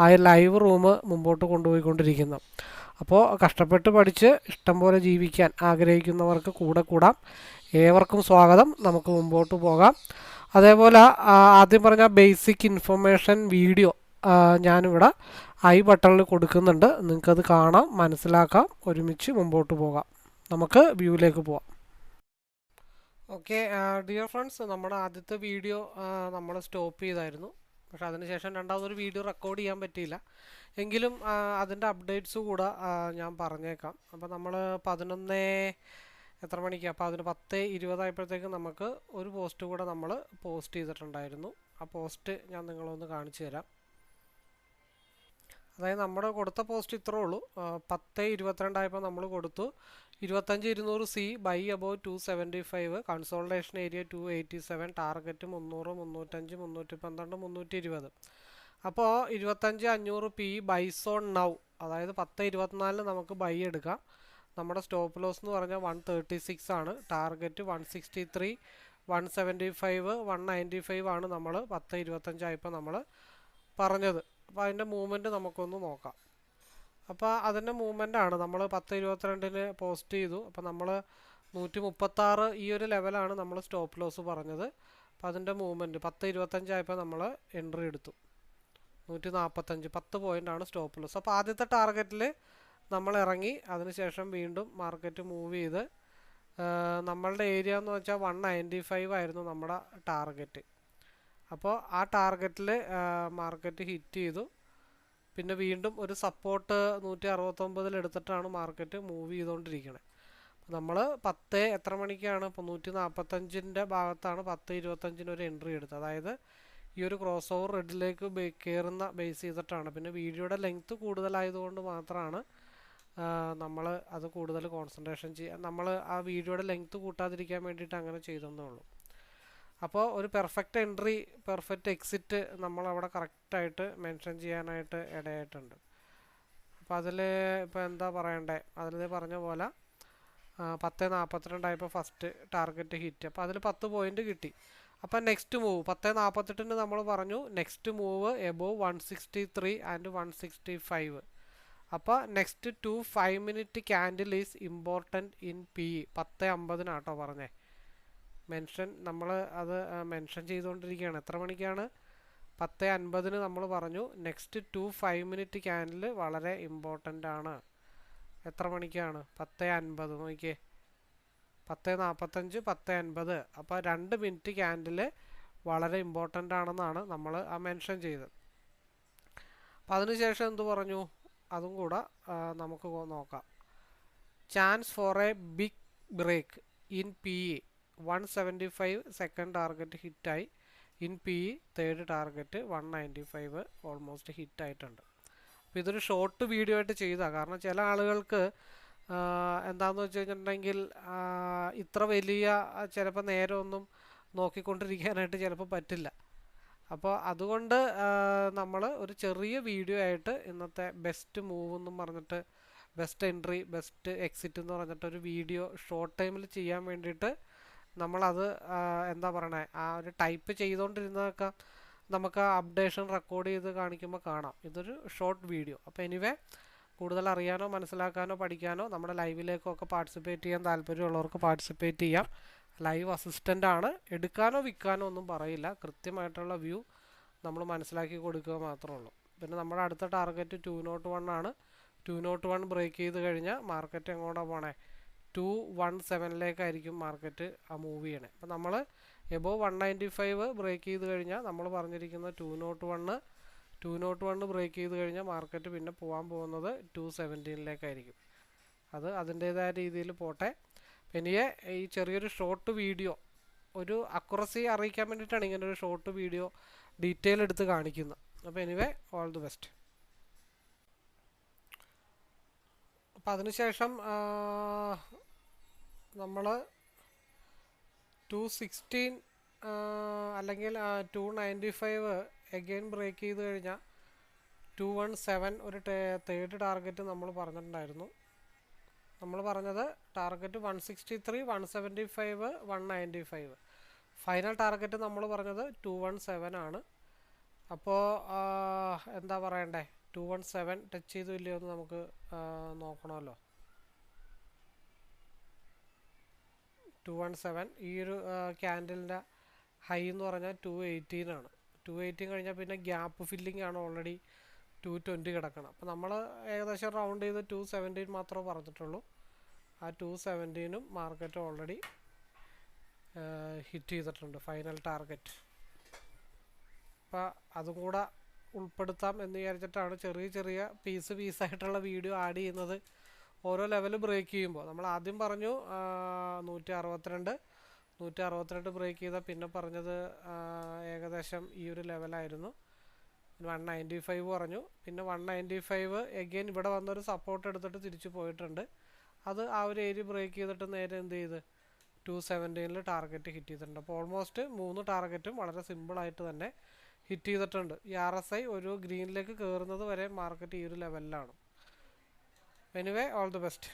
ആ live room മുമ്പോട്ട് കൊണ്ടുപോയിക്കൊണ്ടിരിക്കുന്നു. അപ്പോൾ കഷ്ടപ്പെട്ട് പഠിച്ച് ഇഷ്ടം പോലെ ജീവിക്കാൻ ആഗ്രഹിക്കുന്നവർക്ക് കൂടെ കൂടാം. ഏവർക്കും സ്വാഗതം. നമുക്ക് മുമ്പോട്ട് പോകാം. അതേപോലെ ആദ്യം പറഞ്ഞ ബേസിക് ഇൻഫർമേഷൻ വീഡിയോ ഞാനിവിടെ ഐ ബട്ടണിൽ കൊടുക്കുന്നുണ്ട്. നിങ്ങൾക്കത് കാണാം മനസ്സിലാക്കാം. ഒരുമിച്ച് മുമ്പോട്ട് പോകാം. നമുക്ക് വ്യൂവിലേക്ക് പോവാം. ഓക്കെ ഡിയർ ഫ്രണ്ട്സ് നമ്മുടെ ആദ്യത്തെ വീഡിയോ നമ്മൾ സ്റ്റോപ്പ് ചെയ്തായിരുന്നു. പക്ഷെ അതിനുശേഷം രണ്ടാമതൊരു വീഡിയോ റെക്കോർഡ് ചെയ്യാൻ പറ്റിയില്ല. എങ്കിലും അതിന്റെ അപ്ഡേറ്റ്സ് കൂടെ ഞാൻ പറഞ്ഞേക്കാം. അപ്പോൾ നമ്മൾ പതിനൊന്ന് എത്ര മണിക്കാണ് അപ്പോൾ അതിന് പത്ത് ഇരുപതായപ്പോഴത്തേക്ക് നമുക്ക് ഒരു പോസ്റ്റ് കൂടെ നമ്മൾ പോസ്റ്റ് ചെയ്തിട്ടുണ്ടായിരുന്നു. ആ പോസ്റ്റ് ഞാൻ നിങ്ങളൊന്ന് കാണിച്ചു തരാം. അതായത് നമ്മുടെ കൊടുത്ത പോസ്റ്റ് ഇത്രേ ഉള്ളൂ. പത്ത് ഇരുപത്തിരണ്ടായപ്പോൾ നമ്മൾ കൊടുത്തു. ഇരുപത്തഞ്ച് ഇരുന്നൂറ് C buy above two seventy five consolidation area two eighty seven target മുന്നൂറ് മുന്നൂറ്റഞ്ച് മുന്നൂറ്റി പന്ത്രണ്ട് മുന്നൂറ്റി ഇരുപത്. അപ്പോൾ ഇരുപത്തഞ്ച് അഞ്ഞൂറ് പി ബൈ സോൺ നൗ അതായത് പത്ത് ഇരുപത്തിനാലിന് നമുക്ക് ബൈ എടുക്കാം. നമ്മുടെ സ്റ്റോപ്പ് ലോസ് എന്ന് പറഞ്ഞാൽ വൺ തേർട്ടി സിക്സ് ആണ്. Target one sixty three one seventy five one ninety five ആണ് നമ്മൾ പത്ത് ഇരുപത്തഞ്ചായപ്പോൾ നമ്മൾ പറഞ്ഞത്. അപ്പോൾ അതിന്റെ മൂവ്മെന്റ് നമുക്കൊന്ന് നോക്കാം. അപ്പോൾ അതിന്റെ മൂവ്മെന്റ് ആണ്. നമ്മൾ പത്ത് ഇരുപത്തിരണ്ടിന് പോസ്റ്റ് ചെയ്തു. അപ്പോൾ നമ്മൾ നൂറ്റി മുപ്പത്താറ് ഈ ഒരു ലെവലാണ് നമ്മൾ സ്റ്റോപ്പ് ലോസ് പറഞ്ഞത്. അപ്പോൾ അതിന്റെ മൂവ്മെന്റ് പത്ത് ഇരുപത്തഞ്ചായപ്പോൾ നമ്മൾ എൻട്രി എടുത്തു. നൂറ്റി നാൽപ്പത്തഞ്ച് പത്ത് പോയിന്റാണ് സ്റ്റോപ്പ് ലോസ് അപ്പോൾ ആദ്യത്തെ ടാർഗറ്റിൽ നമ്മൾ ഇറങ്ങി. അതിനുശേഷം വീണ്ടും മാർക്കറ്റ് മൂവ് ചെയ്ത് നമ്മളുടെ ഏരിയ എന്ന് വെച്ചാൽ വൺ നയന്റി ഫൈവ് ആയിരുന്നു നമ്മുടെ ടാർഗറ്റ് അപ്പോൾ ആ ടാർഗറ്റിൽ മാർക്കറ്റ് ഹിറ്റ് ചെയ്തു. പിന്നെ വീണ്ടും ഒരു സപ്പോർട്ട് നൂറ്റി അറുപത്തൊമ്പതിൽ എടുത്തിട്ടാണ് മാർക്കറ്റ് മൂവ് ചെയ്തുകൊണ്ടിരിക്കുന്നത് നമ്മൾ പത്ത് എത്ര മണിക്കാണ്? ഇപ്പോൾ നൂറ്റി നാൽപ്പത്തഞ്ചിന്റെ ഭാഗത്താണ് പത്ത് ഇരുപത്തഞ്ചിന് ഒരു എൻട്രി എടുത്തത്. അതായത് ഈ ഒരു ക്രോസ് ഓവർ റെഡിലേക്ക് കയറുന്ന ബേസ് ചെയ്തിട്ടാണ്. പിന്നെ വീഡിയോയുടെ ലെങ്ത്ത് കൂടുതലായതുകൊണ്ട് മാത്രമാണ് നമ്മൾ അത് കൂടുതൽ കോൺസെൻട്രേഷൻ ചെയ്യുക നമ്മൾ ആ വീഡിയോയുടെ ലെങ്ത്ത് കൂട്ടാതിരിക്കാൻ വേണ്ടിയിട്ട് അങ്ങനെ ചെയ്തെന്നേ ഉള്ളൂ. അപ്പോൾ ഒരു പെർഫെക്റ്റ് എൻട്രി പെർഫെക്റ്റ് എക്സിറ്റ് നമ്മളവിടെ കറക്റ്റായിട്ട് മെൻഷൻ ചെയ്യാനായിട്ട് ഇടയായിട്ടുണ്ട്. അപ്പോൾ അതിൽ ഇപ്പോൾ എന്താ പറയണ്ടേ? അതിൽ പറഞ്ഞ പോലെ പത്ത് നാൽപ്പത്തിരണ്ടായപ്പോൾ ഫസ്റ്റ് ടാർഗറ്റ് ഹിറ്റ് അപ്പോൾ അതിൽ പത്ത് പോയിന്റ് കിട്ടി. അപ്പം നെക്സ്റ്റ് മൂവ് പത്ത് നാൽപ്പത്തെട്ടിന് നമ്മൾ പറഞ്ഞു next move above one sixty three and one sixty five അപ്പോൾ next two five minute candle is important in P പത്ത് അമ്പതിനാട്ടോ പറഞ്ഞേ. മെൻഷൻ നമ്മൾ അത് മെൻഷൻ ചെയ്തുകൊണ്ടിരിക്കുകയാണ്. എത്ര മണിക്കാണ്? പത്ത് അൻപതിന് നമ്മൾ പറഞ്ഞു നെക്സ്റ്റ് ടു ഫൈവ് മിനിറ്റ് ക്യാനിൽ വളരെ ഇമ്പോർട്ടന്റ് ആണ്. എത്ര മണിക്കാണ്? പത്ത് അൻപത് നോക്കിയേ. പത്ത് നാൽപ്പത്തഞ്ച് പത്ത് അൻപത്. അപ്പോൾ രണ്ട് മിനിറ്റ് ക്യാൻഡിൽ വളരെ ഇമ്പോർട്ടന്റ് ആണെന്നാണ് നമ്മൾ ആ മെൻഷൻ ചെയ്തത്. അപ്പം അതിനുശേഷം എന്ത് പറഞ്ഞു? അതും കൂടെ നമുക്ക് നോക്കാം. Chance for a big break in P E. One seventy five second target ഹിറ്റായി in P E third target one ninety five almost ഹിറ്റായിട്ടുണ്ട് അപ്പോൾ ഇതൊരു ഷോർട്ട് വീഡിയോ ആയിട്ട് ചെയ്താൽ കാരണം ചില ആളുകൾക്ക് എന്താണെന്ന് വെച്ച് കഴിഞ്ഞിട്ടുണ്ടെങ്കിൽ ഇത്ര വലിയ ചിലപ്പോൾ നേരെ ഒന്നും നോക്കിക്കൊണ്ടിരിക്കാനായിട്ട് ചിലപ്പോൾ പറ്റില്ല. അപ്പോൾ അതുകൊണ്ട് നമ്മൾ ഒരു ചെറിയ വീഡിയോ ആയിട്ട് ഇന്നത്തെ ബെസ്റ്റ് മൂവ് എന്നും പറഞ്ഞിട്ട് ബെസ്റ്റ് എൻട്രി ബെസ്റ്റ് എക്സിറ്റ് എന്ന് പറഞ്ഞിട്ട് ഒരു വീഡിയോ ഷോർട്ട് ടൈമിൽ ചെയ്യാൻ വേണ്ടിയിട്ട് നമ്മളത് എന്താ പറയണേ ആ ഒരു ടൈപ്പ് ചെയ്തുകൊണ്ടിരുന്നതൊക്കെ നമുക്ക് അപ്ഡേഷൻ റെക്കോർഡ് ചെയ്ത് കാണിക്കുമ്പോൾ കാണാം. ഇതൊരു ഷോർട്ട് വീഡിയോ. അപ്പോൾ എനിവേ കൂടുതൽ അറിയാനോ മനസ്സിലാക്കാനോ പഠിക്കാനോ നമ്മുടെ ലൈവിലേക്കൊക്കെ പാർട്ടിസിപ്പേറ്റ് ചെയ്യാൻ താല്പര്യമുള്ളവർക്ക് പാർട്ടിസിപ്പേറ്റ് ചെയ്യാം. ലൈവ് അസിസ്റ്റന്റ് ആണ്. എടുക്കാനോ വിൽക്കാനോ ഒന്നും പറയില്ല. കൃത്യമായിട്ടുള്ള വ്യൂ നമ്മൾ മനസ്സിലാക്കി കൊടുക്കുക മാത്രമേ ഉള്ളൂ. പിന്നെ നമ്മുടെ അടുത്ത ടാർഗറ്റ് ടു നോട്ട് വൺ ആണ്. ടു നോട്ട് വൺ ബ്രേക്ക് ചെയ്ത് കഴിഞ്ഞാൽ മാർക്കറ്റ് എങ്ങോട്ടാണ് പോണേ? ടു വൺ സെവനിലേക്കായിരിക്കും മാർക്കറ്റ് ആ മൂവ് ചെയ്യണേ. അപ്പം നമ്മൾ above one ninety five break ചെയ്ത് കഴിഞ്ഞാൽ നമ്മൾ പറഞ്ഞിരിക്കുന്ന two nought one two nought one break ചെയ്ത് കഴിഞ്ഞാൽ മാർക്കറ്റ് പിന്നെ പോകാൻ പോകുന്നത് ടു സെവന്റീനിലേക്കായിരിക്കും അത് അതിന്റേതായ രീതിയിൽ പോട്ടെ. പിന്നെ ഈ ചെറിയൊരു ഷോർട്ട് വീഡിയോ ഒരു അക്കുറസി അറിയിക്കാൻ വേണ്ടിയിട്ടാണ് ഇങ്ങനെ ഒരു ഷോർട്ട് വീഡിയോ ഡീറ്റെയിൽ എടുത്ത് കാണിക്കുന്നത്. അപ്പോൾ എനിവേ ഓൾ ദി ബെസ്റ്റ് അപ്പം അതിനുശേഷം നമ്മൾ ടു സിക്സ്റ്റീൻ അല്ലെങ്കിൽ two ninety five again break ചെയ്ത് കഴിഞ്ഞാൽ ടു വൺ സെവൻ ഒരു തേർഡ് ടാർഗറ്റ് നമ്മൾ പറഞ്ഞിട്ടുണ്ടായിരുന്നു. നമ്മൾ പറഞ്ഞത് target one sixty three one seventy five one ninety five final target നമ്മൾ പറഞ്ഞത് ടു വൺ സെവൻ ആണ്. അപ്പോൾ എന്താ പറയണ്ടേ? ടു വൺ സെവൻ ടച്ച് ചെയ്തു ഇല്ലയോ എന്ന് നമുക്ക് നോക്കണമല്ലോ. ടു വൺ സെവൻ ഈ ഒരു ക്യാൻഡലിന്റെ ഹൈ എന്ന് പറഞ്ഞാൽ ടു എയ്റ്റീൻ ആണ്. ടു എയ്റ്റീൻ കഴിഞ്ഞാൽ പിന്നെ ഗ്യാപ്പ് ഫില്ലിംഗ് ആണ് ഓൾറെഡി ടു ട്വന്റി കിടക്കണം അപ്പോൾ നമ്മൾ ഏകദേശം റൗണ്ട് ചെയ്ത് ടു സെവന്റീൻ മാത്രമേ പറഞ്ഞിട്ടുള്ളൂ. ആ ടു സെവന്റീനും മാർക്കറ്റ് ഓൾറെഡി ഹിറ്റ് ചെയ്തിട്ടുണ്ട് ഫൈനൽ ടാർഗറ്റ് അപ്പോൾ അതും കൂടെ ഉൾപ്പെടുത്താം എന്ന് വിചാരിച്ചിട്ടാണ് ചെറിയ ചെറിയ പീസ് പീസായിട്ടുള്ള വീഡിയോ ആഡ് ചെയ്യുന്നത്. ഓരോ ലെവൽ ബ്രേക്ക് ചെയ്യുമ്പോൾ നമ്മൾ ആദ്യം പറഞ്ഞു നൂറ്റി അറുപത്തിരണ്ട് നൂറ്റി അറുപത്തിരണ്ട് ബ്രേക്ക് ചെയ്താൽ പിന്നെ പറഞ്ഞത് ഏകദേശം ഈ ഒരു ലെവലായിരുന്നു. വൺ നയന്റി ഫൈവ് പറഞ്ഞു. പിന്നെ വൺ നയന്റി ഫൈവ് എഗെയിൻ ഇവിടെ വന്നൊരു സപ്പോർട്ട് എടുത്തിട്ട് തിരിച്ചു പോയിട്ടുണ്ട്. അത് ആ ഒരു ഏരിയ ബ്രേക്ക് ചെയ്തിട്ട് നേരെ എന്ത് ചെയ്ത്? ടു സെവന്റീനിൽ ടാർഗറ്റ് ഹിറ്റ് ചെയ്തിട്ടുണ്ട്. അപ്പോൾ ഓൾമോസ്റ്റ് മൂന്ന് ടാർഗറ്റും വളരെ സിമ്പിളായിട്ട് തന്നെ ഹിറ്റ് ചെയ്തിട്ടുണ്ട്. ഈ ആർ എസ് ഐ ഒരു ഗ്രീനിലേക്ക് കയറുന്നത് വരെ മാർക്കറ്റ് ഈ ഒരു ലെവലിലാണ് എനിവേ ഓൾ ദി ബെസ്റ്റ്